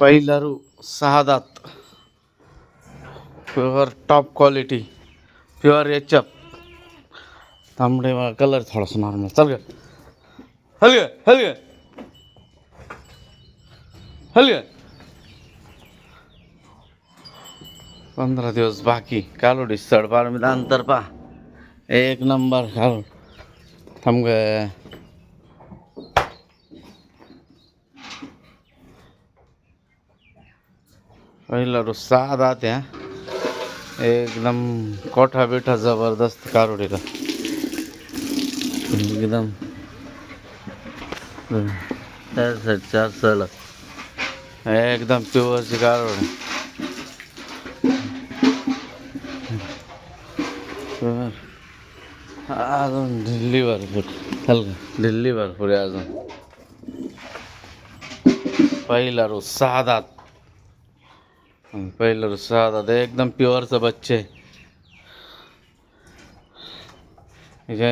पहिलारू सहा दात. Pure top quality pure एचअप. तांबडे कलर थोडासा नॉर्मल. चल ग. हल ग हल ग. हल ग. पंधरा दिवस बाकी. कालोडी सडपार मी अंतर पा एक नंबर कालो थांब ग. पहिला रो सहा दात एकदम कोठा बिठा जबरदस्त कारोडीला. एकदम. चार साईड चार सळ एकदम प्युअरची कारोड. अजून दिल्ली भरपूर. हलका. दिल्ली पुरे अजून. पहिला रो साधा दात पहिलं रुसाद सहा एकदम प्युअरचं बच्चे.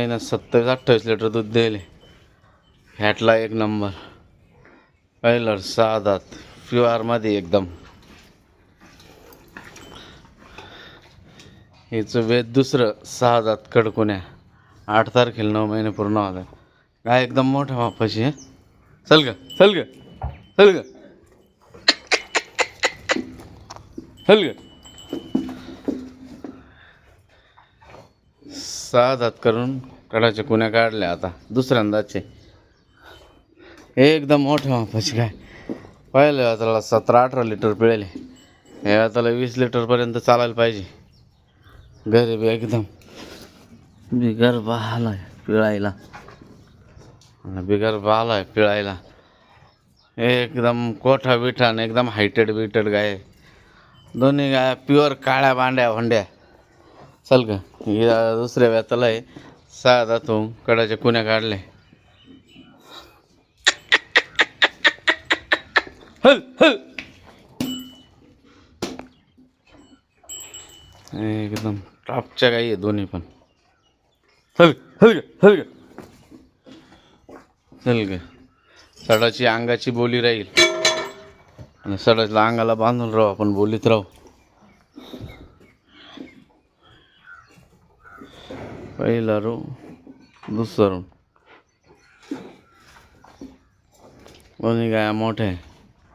ना सत्तावीस अठ्ठावीस लिटर दूध दिले. फॅटला एक नंबर पहिलं रोज सहा दात प्युअरमध्ये एकदम. हिचं वेद दुसरं सहा जात कडकुण्या आठ तारखेला नऊ महिने पूर्ण होतात काय एकदम मोठ्या मापाशी आहे चल ग चल ग चल ग. हल ग. सहा करून कडाच्या कुण्या काढल्या आता? दुसऱ्यांदाचे. एकदम मोठ्या मापाशी काय? पहिले त्याला सतरा अठरा लिटर पिळेले या त्याला वीस लिटरपर्यंत चालायला पाहिजे. गरीब एकदम. बिगर बहाला आहे पिळायला. बिगर बहाला आहे पिळायला. एकदम कोठा बिठान एकदम हायटेड बिटेड गाय. दोन्ही गाय प्युअर काळ्या बांड्या भांड्या चल का या दुसऱ्या व्याताला आहे. सहा दातून कडाच्या कुण्या काढले? हल हल. एकदम टॉपच्या गाई आहे दोन्ही पण. हल हल हल ग. चल ग सडाची अंगाची बोली राहील. आणि सडाच्या अंगाला बांधून राहू आपण बोलीत राहू पहिला रो दुसरा रो दोन्ही गाया मोठ्या आहे